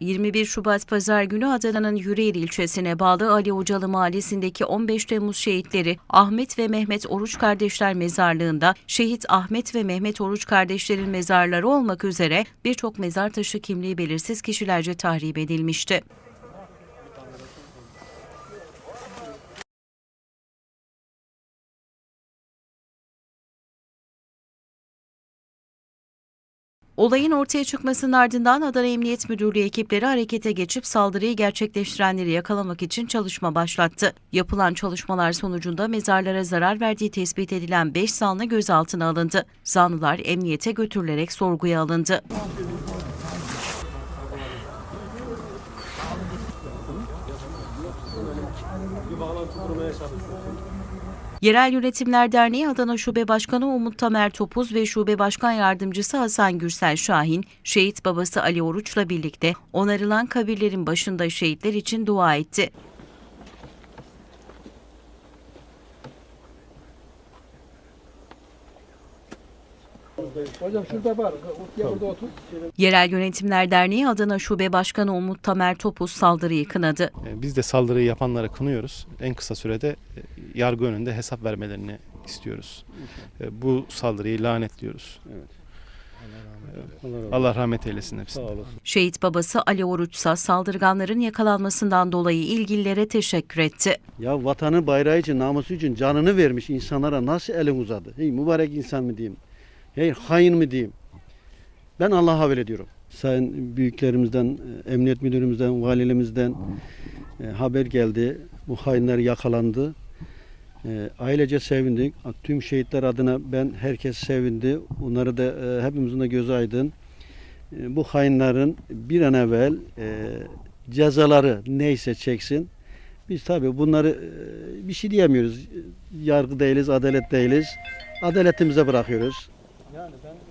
21 Şubat Pazar günü Adana'nın Yüreğir ilçesine bağlı Ali Hocalı Mahallesi'ndeki 15 Temmuz şehitleri Ahmet ve Mehmet Oruç kardeşler mezarlığında şehit Ahmet ve Mehmet Oruç kardeşlerin mezarları olmak üzere birçok mezar taşı kimliği belirsiz kişilerce tahrip edilmişti. Olayın ortaya çıkmasının ardından Adana Emniyet Müdürlüğü ekipleri harekete geçip saldırıyı gerçekleştirenleri yakalamak için çalışma başlattı. Yapılan çalışmalar sonucunda mezarlara zarar verdiği tespit edilen 5 zanlı gözaltına alındı. Zanlılar emniyete götürülerek sorguya alındı. Yerel Yönetimler Derneği Adana Şube Başkanı Umut Tamer Topuz ve Şube Başkan Yardımcısı Hasan Gürsel Şahin, şehit babası Ali Oruç'la birlikte onarılan kabirlerin başında şehitler için dua etti. Hocam şurada var. Burada otur. Yerel Yönetimler Derneği Adana Şube Başkanı Umut Tamer Topuz saldırıyı kınadı. E, Biz de saldırıyı yapanları kınıyoruz. En kısa sürede e, yargı önünde hesap vermelerini istiyoruz. E, Bu saldırıyı lanetliyoruz. Allah rahmet eylesin hepsini. Şehit babası Ali Oruçsa saldırganların yakalanmasından dolayı ilgililere teşekkür etti. Ya vatanı bayrağı için, namusu için canını vermiş insanlara nasıl elin uzadı? Hey mübarek insan mı diyeyim? Hey hain mi diyeyim? Ben Allah'a havale ediyorum. Sayın büyüklerimizden, e, emniyet müdürümüzden, valilimizden e, haber geldi. Bu hainler yakalandı. E, ailece sevindik. Tüm şehitler adına ben herkes sevindi. Onları da e, hepimizin de gözü aydın. E, bu hainlerin bir an evvel e, cezaları neyse çeksin. Biz tabii bunları e, bir şey diyemiyoruz. Yargı değiliz, adalet değiliz. Adaletimize bırakıyoruz. Yani ben 4-5 gündür